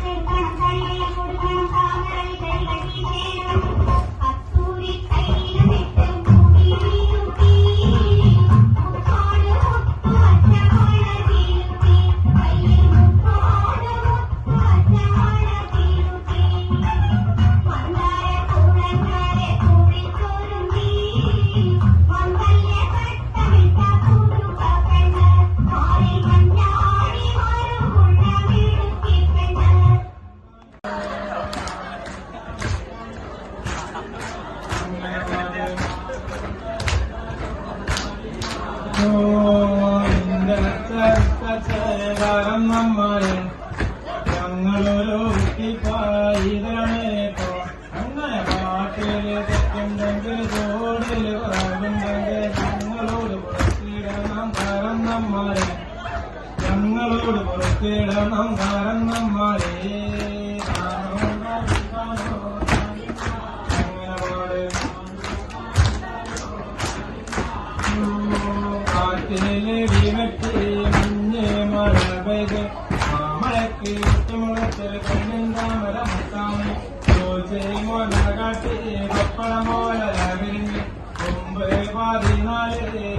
powerful ഞങ്ങളൊരു പായിതരണേട്ടോ അങ്ങനെ പാട്ടിൽ തെറ്റുണ്ടെങ്കിൽ തോടിൽ കുറവുണ്ടെങ്കിൽ ഞങ്ങളോട് പുറത്തിടണം കാരണന്മാരെ ഞങ്ങളോട് പുറത്തിടണം കാരണന്മാരെ പപ്പളമോല വിരിഞ്ഞ് ഒമ്പത് പതിനാല്